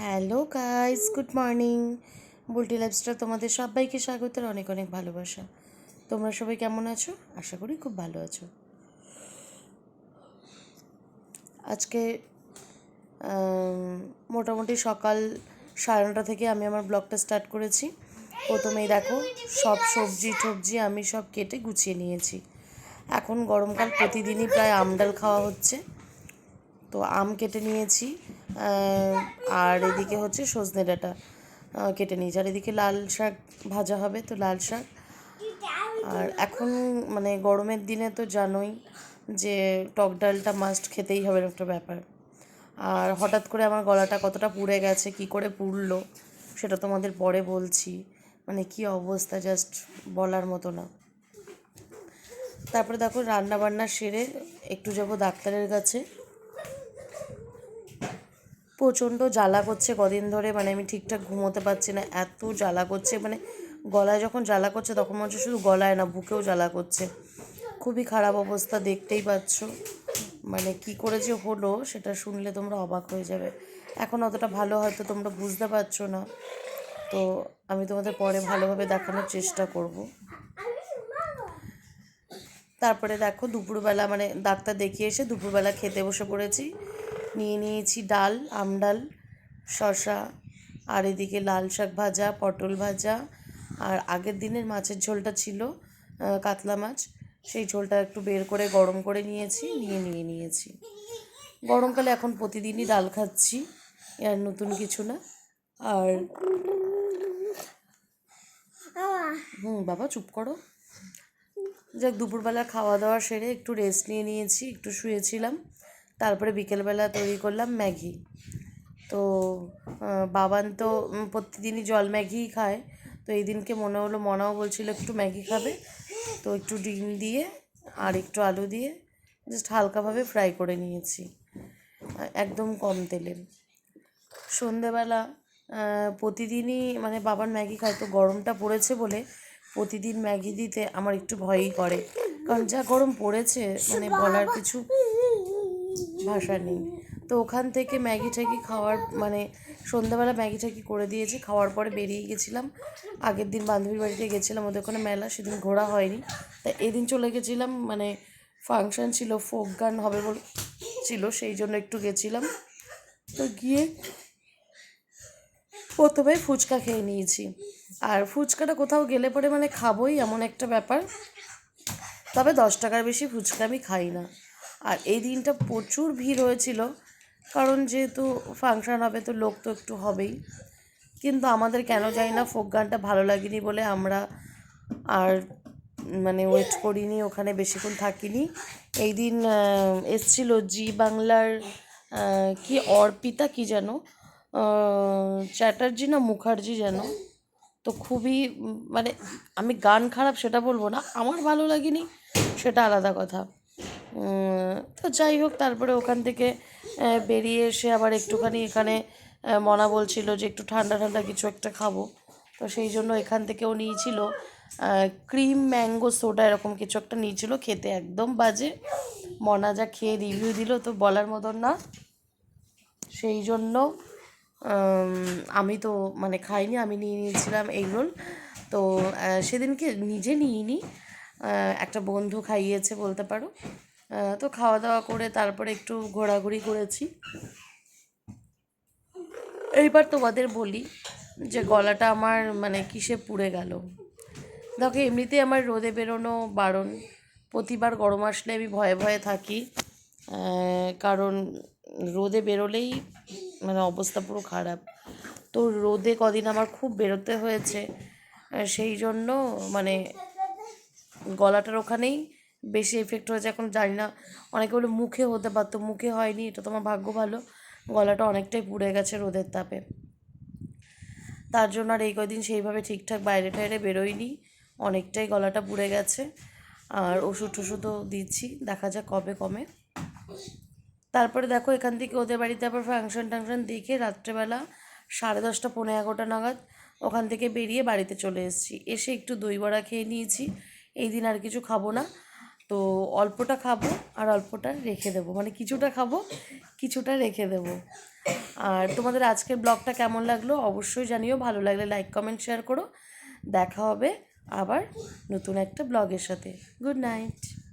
Hello guys, good morning. Bulti lifestyle তোমাদের সবাইকে স্বাগত, আর অনেক অনেক ভালোবাসা। তোমরা সবাই কেমন আছো? আশা করি খুব ভালো আছো। আজকে মোটামুটি সকাল সাড়ে নটা থেকে আমি আমার ব্লগটা স্টার্ট করেছি। প্রথমেই দেখো, সব সবজি টবজি আমি সব কেটে গুছিয়ে নিয়েছি। এখন গরমকাল প্রতিদিনই প্রায় আমডাল খাওয়া হচ্ছে। তো আম কেটে নিয়েছি। আর এদিকে হচ্ছে সজনে ডাঁটা কেটে নিয়েছি। আর এদিকে লাল শাক ভাজা হবে তো, লাল শাক। আর এখন মানে গরমের দিনে তো জানোই যে টক ডালটা মাস্ট খেতেই হবে একটা ব্যাপার। আর হঠাৎ করে আমার গলাটা কতটা পুড়ে গেছে, কি করে পুড়লো, সেটা তোমাদের পরে বলছি। মানে কি অবস্থা জাস্ট বলার মতো না। তারপরে দেখো রান্না বান্না সেরে একটু যাব ডাক্তারের কাছে। প্রচণ্ড জ্বালা করছে কদিন ধরে মানে আমি ঠিকঠাক ঘুমোতে পারছি না, এত জ্বালা করছে মানে গলায় যখন জ্বালা করছে তখন মনে হচ্ছে শুধু গলায় না, বুকেও জ্বালা করছে। খুবই খারাপ অবস্থা, দেখতেই পাচ্ছ। মানে কি করে যে হলো সেটা শুনলে তোমরা অবাক হয়ে যাবে। এখন অতটা ভালো হয়তো তোমরা বুঝতে পারছ না। তো আমি তোমাদের পরে ভালোভাবে দেখানোর চেষ্টা করব। তারপরে দেখো, দুপুরবেলা মানে ডাক্তার দেখিয়ে এসে দুপুরবেলা খেতে বসে পড়েছি। নিয়ে নিয়েছি ডাল আমডাল শশা আর এদিকে লাল শাক ভাজা, পটল ভাজা। আর আগের দিনের মাছের ঝোলটা ছিল কাতলা মাছ। সেই ঝোলটা একটু বের করে গরম করে নিয়েছি, নিয়ে নিয়ে নিয়েছি। গরমকালে এখন প্রতিদিনই ডাল খাচ্ছি আর নতুন কিছু না। আর হুম, বাবা চুপ করো। যাক, দুপুরবেলা খাওয়া দাওয়া সেরে একটু রেস্ট নিয়ে নিয়েছি, একটু শুয়েছিলাম। তারপরে বিকেলবেলা তৈরি করলাম ম্যাগি। তো বাবান তো প্রতিদিনই জল ম্যাগিই খায়। তো এই দিনকে মনে হলো, মনাও বলছিল একটু ম্যাগি খাবে। তো একটু ডিম দিয়ে আর একটু আলু দিয়ে জাস্ট হালকাভাবে ফ্রাই করে নিয়েছি। একদম কম তেলে সন্ধেবেলা প্রতিদিনই মানে বাবার ম্যাগি খায় তো গরমটা পড়েছে বলে প্রতিদিন ম্যাগি দিতে আমার একটু ভয়ই করে। কারণ যা গরম পড়েছে মানে বলার কিছু ভাষা নেই। তো ওখান থেকে ম্যাগি ট্যাগি খাওয়ার মানে সন্ধ্যাবেলা ম্যাগি ট্যাগি করে দিয়েছি, খাওয়ার পরে বেরিয়ে গেছিলাম। আগের দিন বান্ধবীর বাড়িতে গেছিলাম, ওদের ওখানে মেলা, সেদিন ঘোরা হয়নি। তা এদিন চলে গেছিলাম মানে ফাংশন ছিল, ফোক গান হবে বল ছিল, সেই জন্য একটু গেছিলাম। তো গিয়ে প্রথমে ফুচকা খেয়ে নিয়েছি। আর ফুচকাটা কোথাও গেলে পরে মানে খাবোই এমন একটা ব্যাপার। তবে দশ টাকার বেশি ফুচকা আমি খাই না। আর এই দিনটা প্রচুর ভিড় হয়েছিল। কারণ যেহেতু ফাংশন হবে তো লোক তো একটু হবেই। কিন্তু আমাদের কেন জানি না ফোক গানটা ভালো লাগেনি বলে আমরা আর মানে ওয়েট করিনি, ওখানে বেশিক্ষণ থাকিনি। এই দিন এসছিল জি বাংলার কি অর্পিতা কি যেন? চ্যাটার্জি না মুখার্জি যেন? তো খুবই মানে আমি গান খারাপ সেটা বলব না, আমার ভালো লাগেনি, সেটা আলাদা কথা। তো যাই হোক, তারপরে ওখান থেকে বেরিয়ে এসে আবার একটুখানি এখানে মনা বলছিল যে একটু ঠান্ডা ঠান্ডা কিছু একটা খাব। তো সেই জন্য এখান থেকেও নিয়েছিল ক্রিম, ম্যাঙ্গো, সোডা এরকম কিছু একটা নিয়েছিল। খেতে একদম বাজে। মনা যা খেয়ে রিভিউ দিল তো বলার মতন না। সেই জন্য আমি তো মানে খাইনি, আমি নিয়ে নিয়েছিলাম এগ রোল। তো সেদিনকে নিজে নিইনি একটা বন্ধু খাইয়েছে বলতে পারো। তো খাওয়া দাওয়া করে তারপরে একটু ঘোরাঘুরি করেছি। এইবার তোমাদের বলি যে গলাটা আমার মানে কিসে পুড়ে গেল। দেখো, এমনিতেই আমার রোদে বেরোনো বারণ। প্রতিবার গরম আসলে আমি ভয়ে ভয়ে থাকি কারণ রোদে বেরোলেই মানে অবস্থা পুরো খারাপ। তো রোদে কদিন আমার খুব বেরোতে হয়েছে সেই জন্য মানে গলাটার ওখানেই বেশি এফেক্ট হয়েছে, এখন জানি না। অনেকে বলে মুখে হতে পারতো, মুখে হয়নি, এটা তোমার ভাগ্য ভালো। গলাটা অনেকটাই পুড়ে গেছে রোদের তাপে। তার জন্য আর এই কদিন সেইভাবে ঠিকঠাক বাইরে টাইরে বেরোয়নি, অনেকটাই গলাটা পুড়ে গেছে। আর ওষুধ টষুধও দিচ্ছি, দেখা যাক কবে কমে। তারপরে দেখো এখান থেকে ওদের বাড়িতে আবার ফাংশন টাংশন দেখে রাত্রেবেলা সাড়ে দশটা পনেরো এগারোটা নাগাদ ওখান থেকে বেরিয়ে বাড়িতে চলে এসেছি। এসে একটু দই বড়া খেয়ে নিয়েছি। এই দিন আর কিছু খাব না। তো অল্পটা খাব আর অল্পটা রেখে দেবো। মানে কিছুটা খাব, কিছুটা রেখে দেবো। আর তোমাদের আজকের ব্লগটা কেমন লাগল অবশ্যই জানিও। ভালো লাগলে লাইক, কমেন্ট, শেয়ার করো। দেখা হবে আবার নতুন একটা ব্লগের সাথে। Good night.